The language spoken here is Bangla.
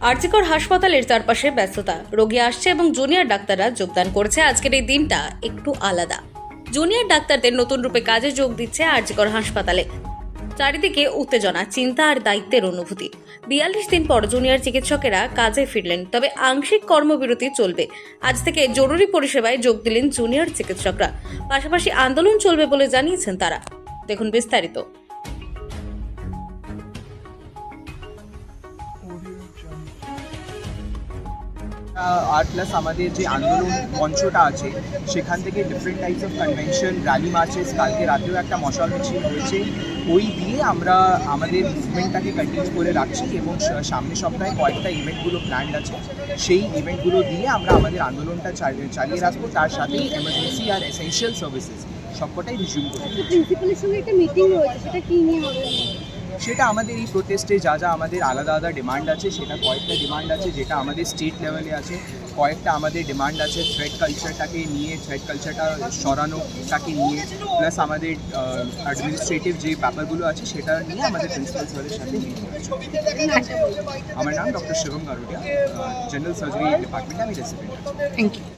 আরজিকর হাসপাতালের চারপাশে ব্যস্ততা। রোগী আসছে এবং জুনিয়র ডাক্তাররা যোগদান করছে। আজকের এই দিনটা একটু আলাদা। জুনিয়র ডাক্তারদের নতুন রূপে কাজে যোগ দিচ্ছে আরজিকর হাসপাতালে। চারিদিকে উত্তেজনা, চিন্তা আর দায়িত্বের অনুভূতি। বিয়াল্লিশ দিন পর জুনিয়র চিকিৎসকেরা কাজে ফিরলেন, তবে আংশিক কর্মবিরতি চলবে। আজ থেকে জরুরি পরিষেবায় যোগ দিলেন জুনিয়র চিকিৎসকরা। পাশাপাশি আন্দোলন চলবে বলে জানিয়েছেন তারা। দেখুন বিস্তারিত। আর প্লাস আমাদের যে আন্দোলন মঞ্চটা আছে, সেখান থেকে different types of convention rally marches কালকে রাতেও একটা মশাল মিছিল হয়েছে। ওই দিয়ে আমরা আমাদের মুভমেন্টটাকে কন্টিনিউ করে রাখছি এবং স- সামনের সপ্তাহে কয়েকটা ইভেন্টগুলো প্ল্যান্ড আছে। সেই ইভেন্টগুলো দিয়ে আমরা আমাদের আন্দোলনটা চালিয়ে রাখব। তার সাথেই এমার্জেন্সি আর এসেনশিয়াল সার্ভিসেস সবকটাই রিজিউম করব। প্রিন্সিপালের সঙ্গে একটা মিটিং রয়েছে, সেটা নিয়ে হবে? সেটা আমাদের এই প্রোটেস্টে যা যা আমাদের আলাদা আলাদা ডিমান্ড আছে, সেটা কয়েকটা ডিমান্ড আছে যেটা আমাদের স্টেট লেভেলে আছে। কয়েকটা আমাদের ডিমান্ড আছে থ্রেড কালচারটাকে নিয়ে থ্রেড কালচারটা সরানো তাকে নিয়ে প্লাস আমাদের অ্যাডমিনিস্ট্রেটিভ যে ব্যাপারগুলো আছে সেটা নিয়ে আমাদের প্রিন্সিপাল স্যারের সাথে আমার নাম doctor Shivam Garudia general surgery ডিপার্টমেন্টে আমি রেসিডেন্ট আছি। Thank you